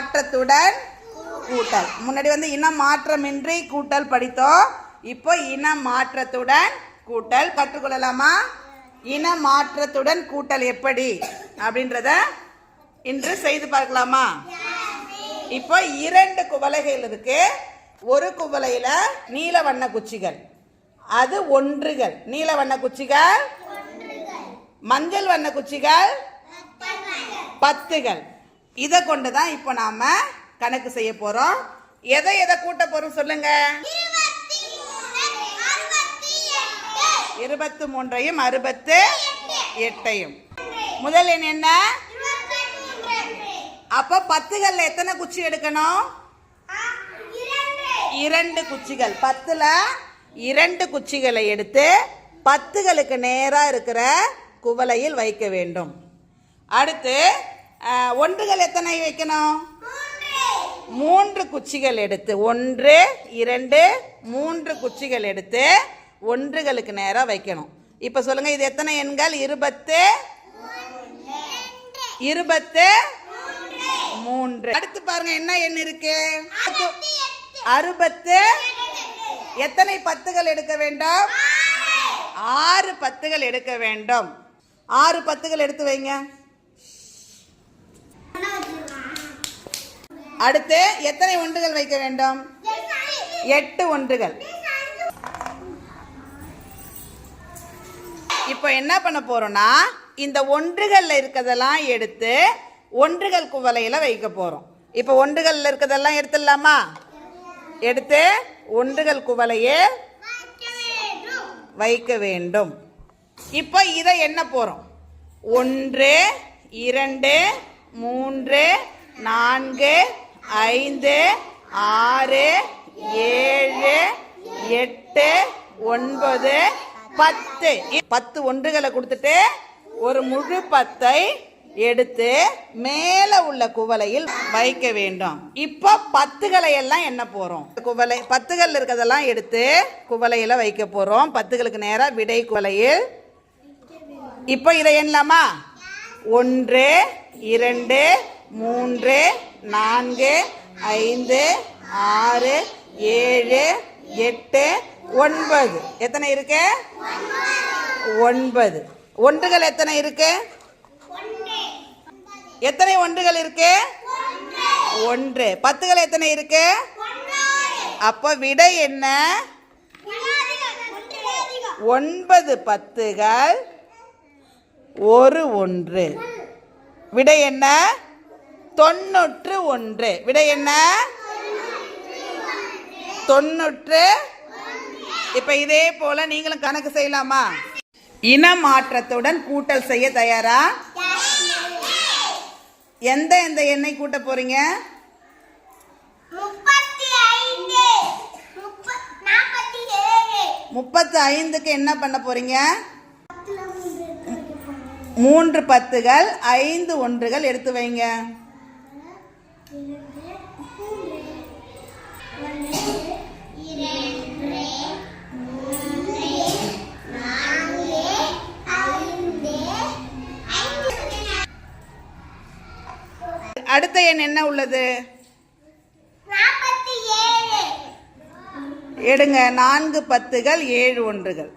மாற்றத்துடன் கூட்டல். முன்னாடி வந்து இன மாற்றமின்றி கூட்டல் படித்தோம். இப்போ இன மாற்றத்துடன் கூட்டல். கற்றுக்கொள்ளலாமா? இன மாற்றத்துடன் கூட்டல் எப்படி? அப்படின்றத இன்று செய்து பார்க்கலாமா? இப்போ இரண்டு குவளைகள் இருக்கு. ஒரு குவளையில நீல வண்ண குச்சிகள். அது ஒன்றுகள். நீல வண்ண குச்சிகள் மஞ்சள் வண்ண குச்சிகள் பத்துகள். இதை கொண்டு தான் இப்போ நாம் கணக்கு செய்ய போகிறோம் எதை எதை கூட்ட போகிறோம் சொல்லுங்க. இருபத்து மூன்றையும் அறுபத்து எட்டையும். முதல் எண் என்ன? அப்போ பத்துகளில் எத்தனை குச்சி எடுக்கணும்? இரண்டு குச்சிகள். பத்தில் இரண்டு குச்சிகளை எடுத்து பத்துகளுக்கு நேராக இருக்கிற குவளையில் வைக்க வேண்டும். அடுத்து ஒன்றுகள் எத்தனை வைக்கணும்? மூன்று. குச்சிகள் எடுத்து ஒன்று இரண்டு மூன்று குச்சிகள் எடுத்து ஒன்றுகளுக்கு நேரா வைக்கணும். இப்ப சொல்லுங்க இது எத்தனை எண்கள்? இருபத்து? இருபத்து? மூன்று. அடுத்து பாருங்க என்ன எண் இருக்கு? அறுபத்து எத்தனை பத்துகள் எடுக்க வேண்டும்? ஆறு பத்துகள் எடுக்க வேண்டும். ஆறு பத்துகள் எடுத்து வைங்க. அடுத்து எத்தனை ஒன்றுகள் வைக்க வேண்டும்? எட்டு ஒன்றுகள். இப்போ என்ன பண்ண போறோம்னா இந்த ஒன்றுகள்ல இருக்கிறதெல்லாம் எடுத்து ஒன்றுகள் குவலையில் வைக்க போறோம். இப்போ ஒன்றுகள்ல இருக்கிறதெல்லாம் எடுத்துடலாமா? எடுத்து ஒன்றுகள் குவலையே வைக்க வேண்டும். இப்போ இதை என்ன போறோம்? ஒன்று இரண்டு மூன்று நான்கு ஐந்து ஆறு ஏழு எட்டு ஒன்பது பத்து. பத்து ஒன்றுகளை கொடுத்துட்டு ஒரு முழு பத்தை எடுத்து மேல உள்ள குவளையில் வைக்க வேண்டும். இப்போ பத்துகளை எல்லாம் என்ன போறோம்? குவளை பத்துகள் இருக்கிறதெல்லாம் எடுத்து குவளையில வைக்க போறோம். பத்துகளுக்கு நேராக விடை குவலையில் இப்போ இதை எண்ணலாமா? ஒன்று இரண்டு மூன்று நான்கு ஐந்து ஆறு ஏழு எட்டு ஒன்பது. எத்தனை இருக்கு? ஒன்பது. ஒன்றுகள் எத்தனை இருக்கு? எத்தனை ஒன்றுகள் இருக்கு? ஒன்று. பத்துகள் எத்தனை இருக்கு? அப்போ விடை என்ன? ஒன்பது பத்துகள் ஒரு ஒன்று. விடை என்ன? தொண்ணூற்று ஒன்று. விடை என்ன? தொண்ணூற்று இப்ப இதே போல நீங்களும் கணக்கு செய்யலாமா? இன மாற்றத்துடன் கூட்டல் செய்ய தயாரா? எந்த எந்த எண்ணெய் கூட்ட போறீங்க? முப்பத்தி ஐந்துக்கு என்ன பண்ண போறீங்க. மூன்று பத்துகள் ஐந்து ஒன்றுகள் எடுத்து வைங்க. இரண்டு, ஒன்று, இரண்டு, மூன்று, நான்கு, ஐந்து, அடுத்த எண் என்ன உள்ளது? எடுங்க. நான்கு பத்துகள் ஏழு ஒன்றுகள்.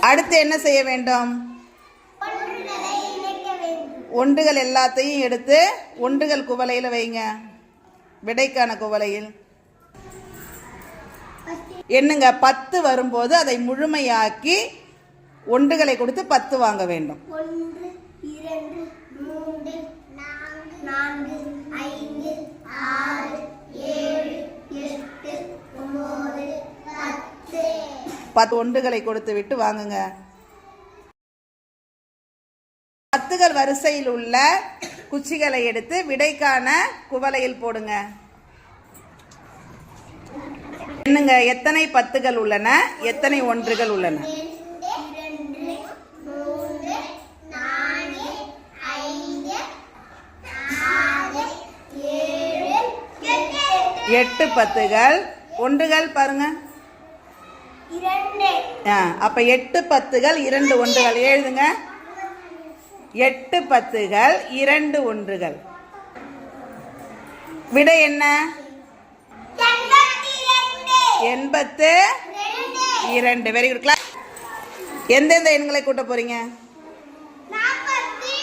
அடுத்து என்ன செய்ய வேண்டும்? ஒன்றுகள் எல்லாத்தையும் எடுத்து ஒன்றுகள் குவளையில் வைங்க. விடைக்கான குவளையில். எண்ணுங்க பத்து வரும்போது அதை முழுமையாக்கி ஒன்றுகளை கொடுத்து பத்து வாங்க வேண்டும். பத்து ஒன்றுகளை கொடுத்து விட்டு வாங்குங்க. பத்துகள் வரிசையில் உள்ள குச்சிகளை எடுத்து விடைக்கான குவளையில் போடுங்க. எண்ணுங்க எத்தனை பத்துகள் உள்ளன? எத்தனை ஒன்றுகள் உள்ளன? எட்டு பத்துகள். ஒன்றுகள் பாருங்க. அப்ப எட்டு பத்துகள் இரண்டு ஒன்றுகள். எழுதுங்க. எட்டு பத்துகள் இரண்டு ஒன்றுகள். விடை என்ன? எண்பத்து இரண்டு. வெரி குட் கிளாஸ் எந்தெந்த எண்களை கூட்ட போறீங்க? நாற்பத்தி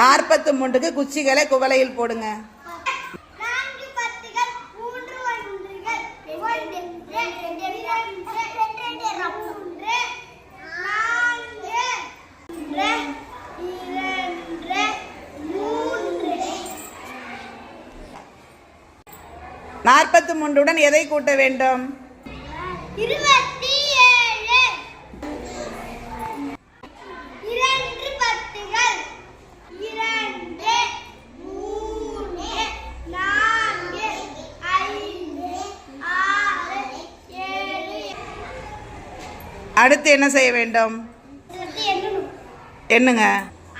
நாற்பத்து மூன்றுக்கு குச்சிகளை குவளையில் போடுங்க நான்கு பத்துகள் மூன்று ஒன்றுகள் ஒன்று ரெண்டு இரண்டு ரெண்டு மூன்று நான்கு இரண்டு மூன்று நாற்பத்து மூன்றுடன் எதை கூட்ட வேண்டும்? அடுத்து என்ன செய்ய வேண்டும்? என்னங்க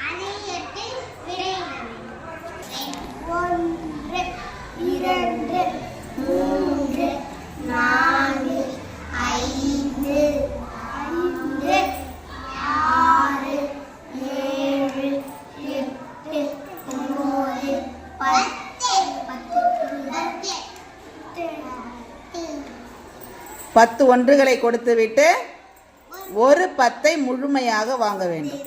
அணையத்தில் ஒன்று இரண்டு மூன்று நான்கு ஐந்து ஐந்து ஆறு ஏழு எட்டு ஒன்பது பத்து பத்து பத்து ஒன்றுகளை கொடுத்துவிட்டு ஒரு பத்தை முழுமையாக வாங்க வேண்டும்.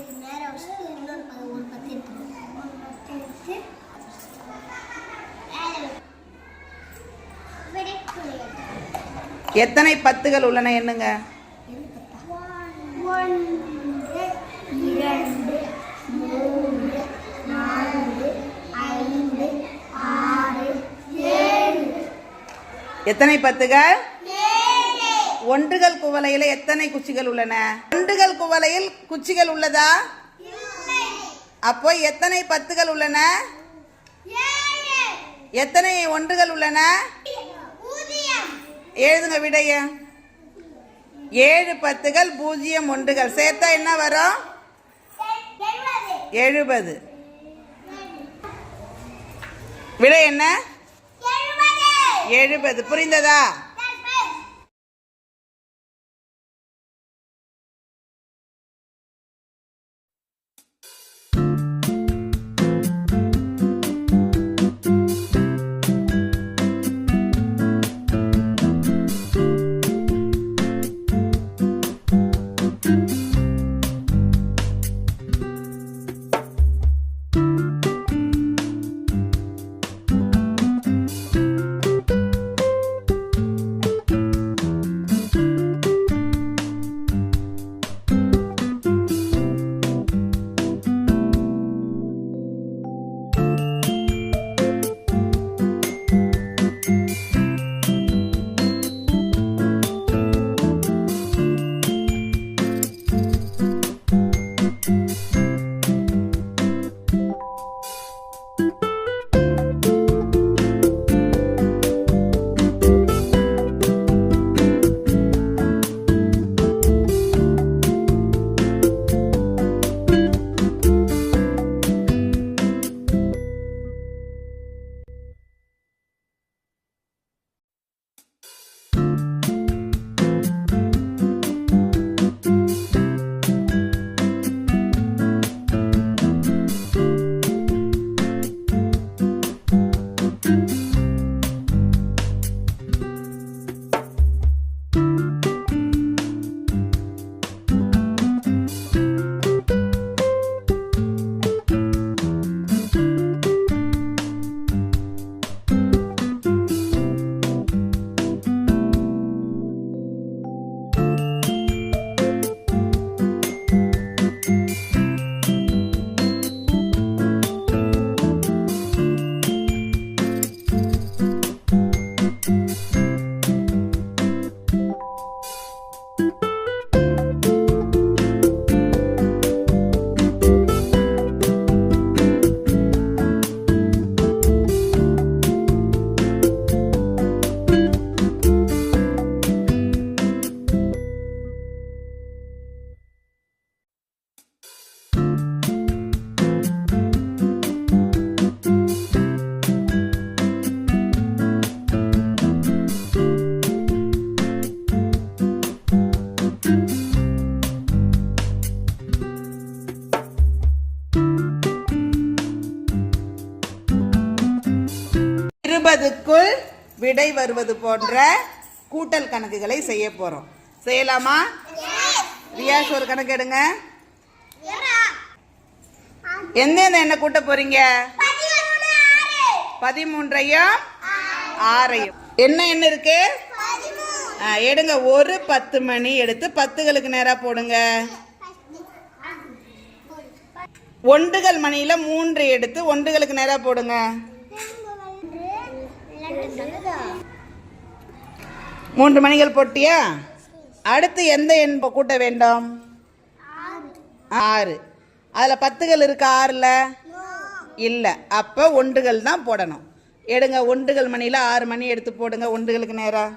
எத்தனை பத்துகள் உள்ளன என்னங்க? எத்தனை பத்துகள்? ஒன்றுகள் குவளையில எத்தனை குச்சிகள் உள்ளன? ஒன்றுகள் குவளையில் குச்சிகள் உள்ளதா? அப்போ எத்தனை பத்துகள் உள்ளன? எத்தனை ஒன்றுகள் உள்ளன? எழுதுங்க விடைய. ஏழு பத்துகள் பூஜ்ஜியம் ஒன்றுகள். சேர்த்தா என்ன வரும்? எழுபது. விடை என்ன? எழுபது. புரிந்ததா? முப்பதுக்குள் விடை வருவது போன்ற கூட்டல் கணக்குகளை செய்ய போறோம். செய்யலாமா? ரியாஷ் ஒரு கணக்கு எடுங்க. எந்தெந்த என்ன கூட்ட போறீங்க? பதிமூன்றையும் ஆறையும். என்ன என்ன இருக்கு? எடுங்க. ஒரு பத்து மணி எடுத்து பத்துகளுக்கு நேரா போடுங்க. ஒன்றுகள் மணியில மூன்று எடுத்து ஒன்றுகளுக்கு நேரா போடுங்க. மூன்று மணிகள் போட்டியா? அடுத்து எந்த எண் கூட்ட வேண்டும்? ஆறு. அதில் பத்துகள் இருக்கு ஆறில்? இல்லை. அப்போ ஒன்றுகள் தான் போடணும். எடுங்க ஒன்றுகள் மணியில் ஆறு மணி எடுத்து போடுங்க. ஒன்றுகளுக்கு நேராக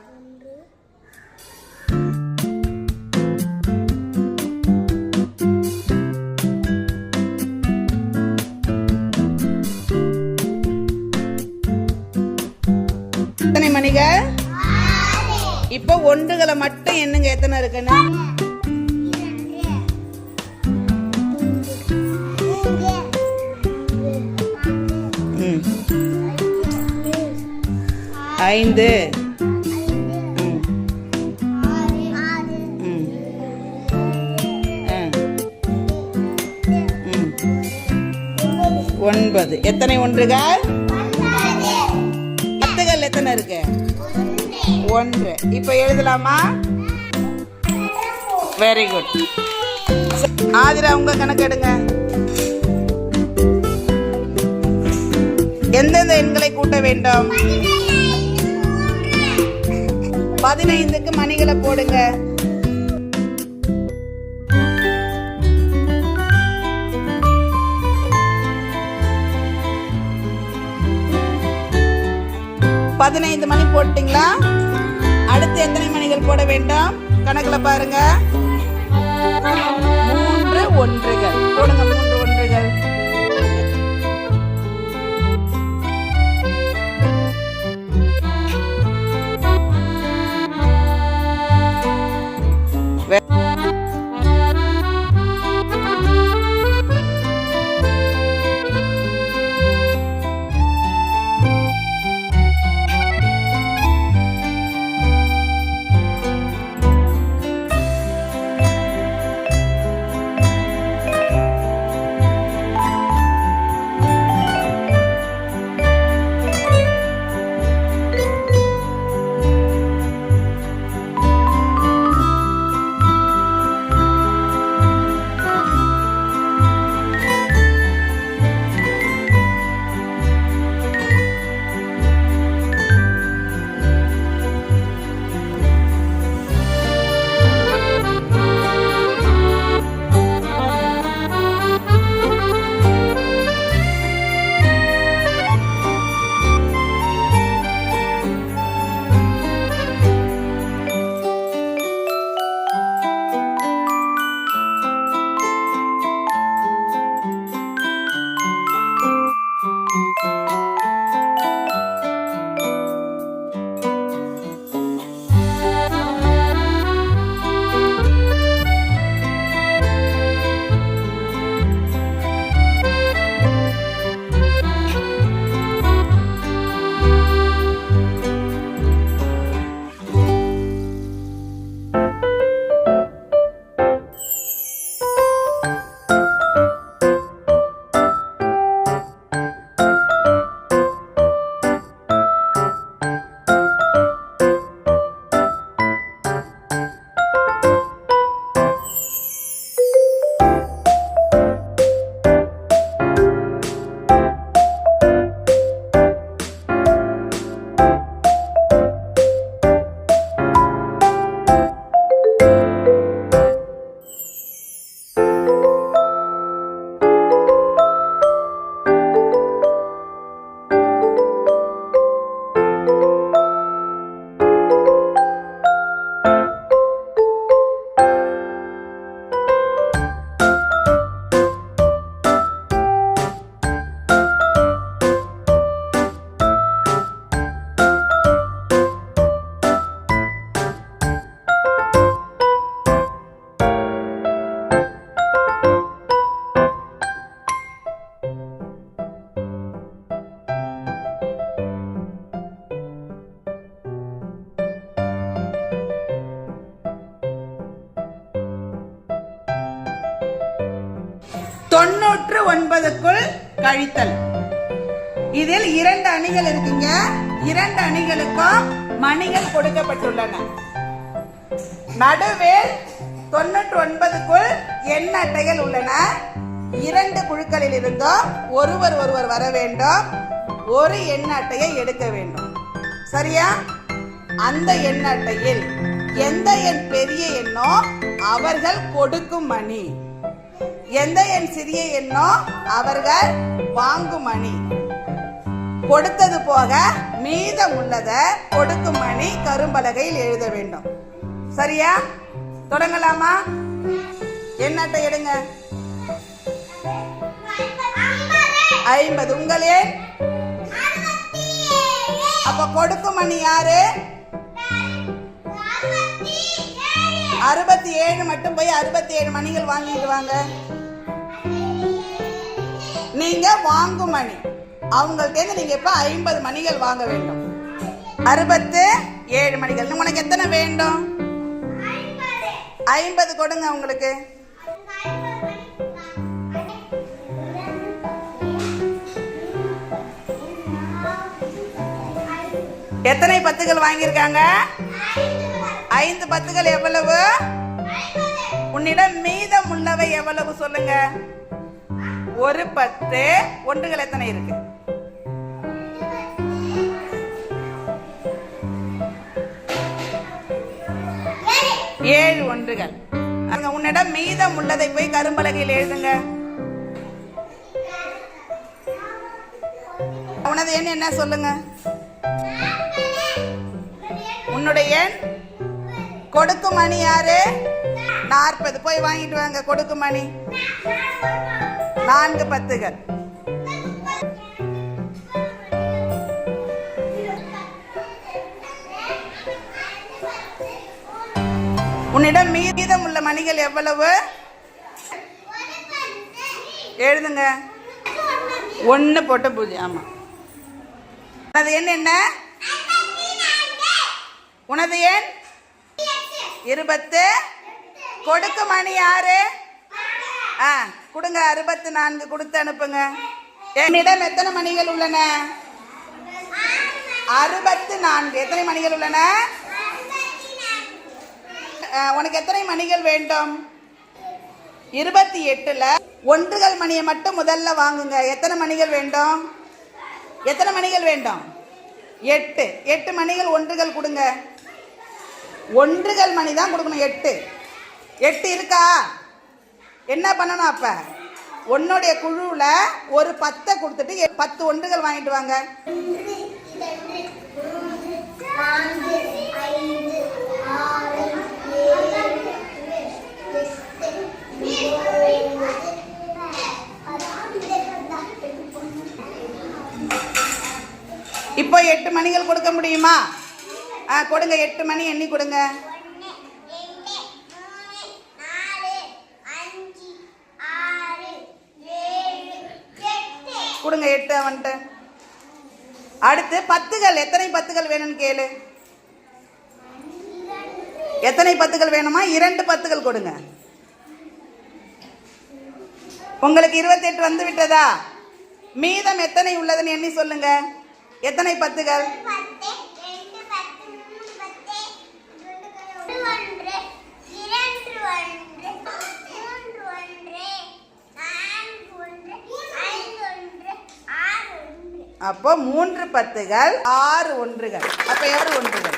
மணிக? இப்போ ஒன்றுகளை மட்டும் என்னங்க எத்தனை இருக்குன்னு? ஐந்து. ம். ம். ம். ஒன்பது. எத்தனை ஒன்றுகள்? ஒன்று. இப்போ எழுதலாமா? வெரி குட் ஆதிரா உங்க கணக்கு எடுங்க. எந்தெந்த எண்களை கூட்ட வேண்டும்? பதினைந்துக்கு மணிகளை போடுங்க. பதினைந்து மணி போட்டீங்களா அடுத்து எத்தனை மணிகள் போட வேண்டும்? கணக்குல பாருங்க. மூன்று ஒன்றுகள். போடுங்க இரண்டு மணிகள் கொடுக்கப்பட்டுள்ளன. நடுவில் தொண்ணூற்றி ஒன்பதுக்குள் எண் அட்டைகள் உள்ளன. இரண்டு குழுக்களில் இருந்தும் ஒருவர் ஒருவர் வர வேண்டும். ஒரு எண் அட்டையை எடுக்க வேண்டும். சரியா? அந்த எண் அட்டையில் எந்த எண் பெரிய எண்ணோ அவர்கள் கொடுக்கும் மணி. எந்த எண் சிறிய எண்ணோ அவர்கள் வாங்கும் மணி. கொடுத்தது போக மீதம் உள்ளதை கொடுக்கும் அணி கரும்பலகையில் எழுத வேண்டும். சரியா? தொடங்கலாமா? என்னட்ட எடுங்க? ஐம்பது. உங்களே அப்ப கொடுக்கும் மணி யாரு? அறுபத்தி ஏழு மட்டும் போய் அறுபத்தி ஏழு மணிகள் வாங்கிட்டு வாங்க. நீங்க வாங்கும் மணி அவங்கள்ட்ட நீங்க இப்ப ஐம்பது மணிகள் வாங்க வேண்டும்? அறுபத்து ஏழு மணிகள். உனக்கு எத்தனை வேண்டும்? ஐம்பது கொடுங்க உங்களுக்கு. எத்தனை பத்துகள் வாங்கியிருக்காங்க? ஐந்து பத்துகள் எவ்வளவு? உன்னிடம் மீதம் உள்ளவை எவ்வளவு சொல்லுங்க? ஒரு பத்து. ஒன்றுகள் எத்தனை இருக்கு? ஏழு ஒன்றுகள். உன்னிடம் மீதம் உள்ளதை போய் கரும்பலகையில் எழுதுங்க. உனது எண் என்ன சொல்லுங்க? உன்னுடைய எண் கொடுக்கும் மணி யாரு? நாற்பது. போய் வாங்கிட்டு வாங்க கொடுக்கும் மணி. நான்கு பத்துகள். உன்னிடம் மீதம் உள்ள மணிகள் எவ்வளவு? எழுதுங்க. ஒன்று போட்ட பூஜை ஆமாம் உனது எண் என்ன? உனது எண்? இருபத்து. கொடுக்கு மணி யாரு? ஆ கொடுங்க அறுபத்து நான்கு கொடுத்து அனுப்புங்க. என்னிடம் எத்தனை மணிகள் உள்ளன? அறுபத்து நான்கு எத்தனை மணிகள் உள்ளன? உனக்கு எத்தனை மணிகள் வேண்டும்? இருபத்தி எட்டில் ஒன்றுகள் மணியை மட்டும் முதல்ல வாங்குங்க. எத்தனை மணிகள் வேண்டும்? எத்தனை மணிகள் வேண்டும்? எட்டு. எட்டு மணிகள் ஒன்றுகள் கொடுங்க. ஒன்றுகள் மணி தான் கொடுக்கணும் எட்டு. எட்டு இருக்கா? என்ன பண்ணணும் அப்போ? உன்னுடைய குழுவில் ஒரு பத்தை கொடுத்துட்டு எ- பத்து ஒன்றுகள் வாங்கிட்டு வாங்க நான்கு ஐந்து ஆறு ஏழு எட்டு இப்போ எட்டு மணிகள் கொடுக்க முடியுமா? ஆ கொடுங்க எட்டு மணி எண்ணி கொடுங்க. கொடுங்க எட்டு அவன்ட்டு அடுத்து பத்துகள் எத்தனை பத்துகள் வேணும்னு கேளு. எத்தனை பத்துகள் வேணுமா? இரண்டு பத்துகள் கொடுங்க. உங்களுக்கு இருபத்தெட்டு வந்து விட்டதா? மீதம் எத்தனை உள்ளதுன்னு எண்ணி சொல்லுங்க. எத்தனை பத்துகள்? அப்போ மூன்று பத்துகள் ஆறு ஒன்றுகள். அப்போ எவ்வளவு ஒன்றுகள்?